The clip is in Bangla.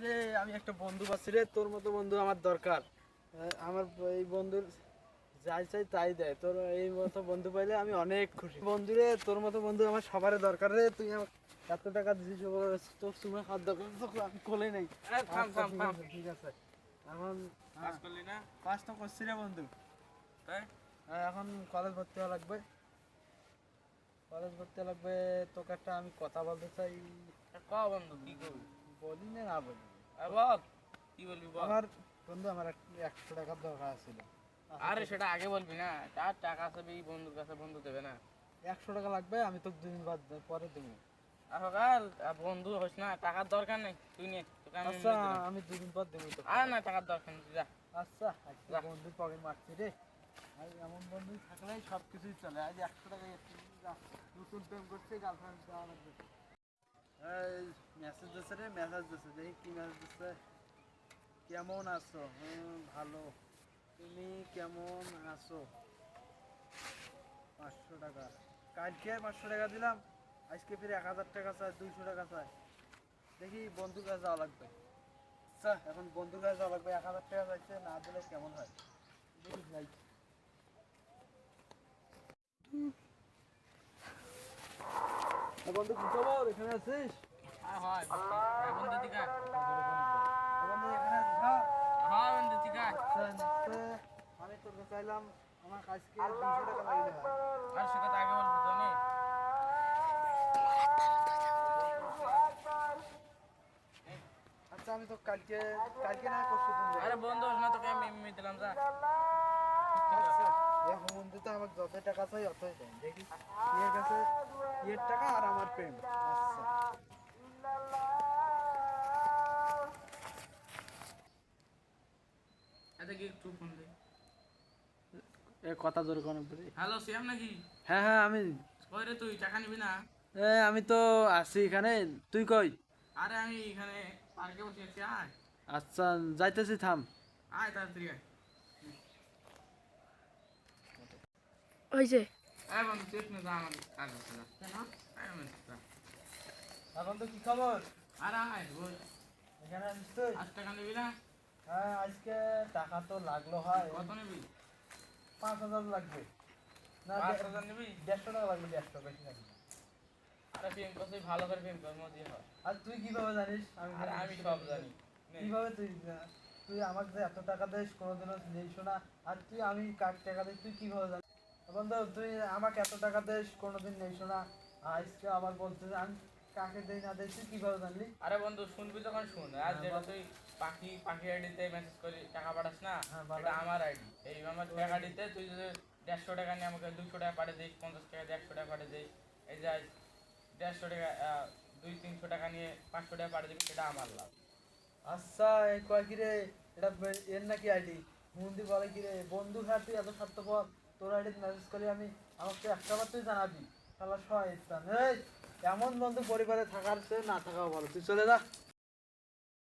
রে আমি একটা বন্ধু পাচ্ছি রে তোর মতো বন্ধু আমার দরকার। আমার এই বন্ধুর যাই চাই তাই দেয়। তোর এই মতো বন্ধু পাইলে আমি অনেক খুশি। বন্ধু রে তোর মতো বন্ধু আমার সবার দরকার রে তুই আমার এত টাকা দিছিস তোর তুমি খাদ্য তোকে আমি কোলে নেই। ঠিক আছে, এখন পাস করলি না? পাস তো করছি রে বন্ধু। তাই? হ্যাঁ, এখন কলেজ ভর্তি হওয়া লাগবে। কলেজ ভর্তি লাগবে তোকে একটা আমি কথা বলতে চাই। ক বন্ধু কি করবি? বলি না না বলি। আরে বল কি বলবি বল? আমার বন্ধু আমার এক- একশো টাকার দরকার ছিল আরে সেটা আগে বলবি না তার টাকা আছে এই বন্ধুর কাছে বন্ধু দেবে না। একশো টাকা লাগবে আমি তোকে দুদিন বাদ পরে দেবো। আর আর বন্ধু হোস না টাকার দরকার নেই তুই নে আচ্ছা আমি দুদিন পর দেবো তো আর না টাকার দরকার নেই যা। আচ্ছা আজকে। বন্ধু পকেট মারছি রে। আজ এমন বন্ধু থাকলেই সব কিছুই চলে। আজ একশো টাকা নতুন প্রেম করছে গার্লফ্রেন্ড দেওয়া লাগবে। মেসেজ দিচ্ছে রে মেসেজ দিচ্ছে দেখি কি মেসেজ দিচ্ছে কেমন আছো? ভালো। তুমি কেমন আছো? পাঁচশো টাকা। কালকে পাঁচশো টাকা দিলাম। আজকে ফিরে এক হাজার টাকা চাই, দুইশো টাকা চাই। দেখি বন্ধুর কাছে যাওয়া লাগবে। আচ্ছা এখন বন্ধুর কাছে যাওয়া লাগবে। এক হাজার টাকা চাইছে, না দিলে কেমন হয়? দেখি বন্ধু কি খবর? এখানে আছিস? হ্যাঁ হয়। হ্যাঁ, আচ্ছা, আমি তোর কাছে চাইলাম আমার আজকে দুশো টাকা লাগলে হয় আর সে কথা আগে বলবি তো আচ্ছা আমি তো কালকে কালকে না পরশু আরে বন্ধু না তোকে আমি দিলাম যা। আচ্ছা এখন বন্ধু তো আমার যত টাকা চাই অতই দেয় দেখি ইয়ের কাছে ইয়ের টাকা আর আমার প্রেম। আচ্ছা। আচ্ছা কথা জোরে কোনো বলি হ্যালো শ্যাম নাকি? হ্যাঁ হ্যাঁ আমি কই রে তুই টাকা নিবি না? এ আমি তো আছি এখানে। তুই কই? আরে আমি এখানে পার্কে বসে আছি আয়। আচ্ছা যাইতেছি থাম। আয় তাড়াতাড়ি আয়। এখানে তো কি খবর এখানে টাকা নিবি না হ্যাঁ আজকে টাকা তো লাগল হয়। কত নিবি? পাঁচ হাজার লাগবে। না পাঁচ হাজার নিবি দেড়শো টাকা লাগবে। দেড়শো বেশি লাগবে আরে প্রেম ভালো করে প্রেম কর। মজা হয় আর তুই কীভাবে জানিস আমি আমি সব জানি। কীভাবে তুই তুই আমাকে এত টাকা দিস, কোনোদিনও নেইস না। আর তুই, আমি কার টাকা দিই, তুই কীভাবে জানিস বন্ধু তুই আমাকে এত টাকা দিস কোনোদিন নেইস না। আজকে আবার বলতে আমি কাকে দেই না দেই তুই কীভাবে জানলি? আরে বন্ধু শুনবি তখন শুন। আর হ্যাঁ, যেটা তুই পাখি পাখি আইডিতে মেসেজ করে টাকা পাঠাস না? হ্যাঁ। এটা আমার আইডি। এই আমার টাকা দিতে তুই যদি দেড়শো টাকা নিয়ে আমাকে দুশো টাকা পাঠিয়ে দিস পঞ্চাশ টাকা একশো টাকা পাঠিয়ে দিস এই যে আজ দেড়শো টাকা দুই তিনশো টাকা নিয়ে পাঁচশো টাকা পাঠিয়ে দিবি সেটা আমার লাভ। আচ্ছা এই কয় কি রে এটা এর নাকি আইডি? মন্দির বলে কি রে বন্ধু হ্যাঁ তুই এত স্বার্থপর। তোর আইডি মেসেজ করি আমি আমাকে একটা বার তুই জানাবি। তাহলে সহায় এমন বন্ধু পরিবারে থাকার চেয়ে না থাকাও ভালো। তুই চলে যা।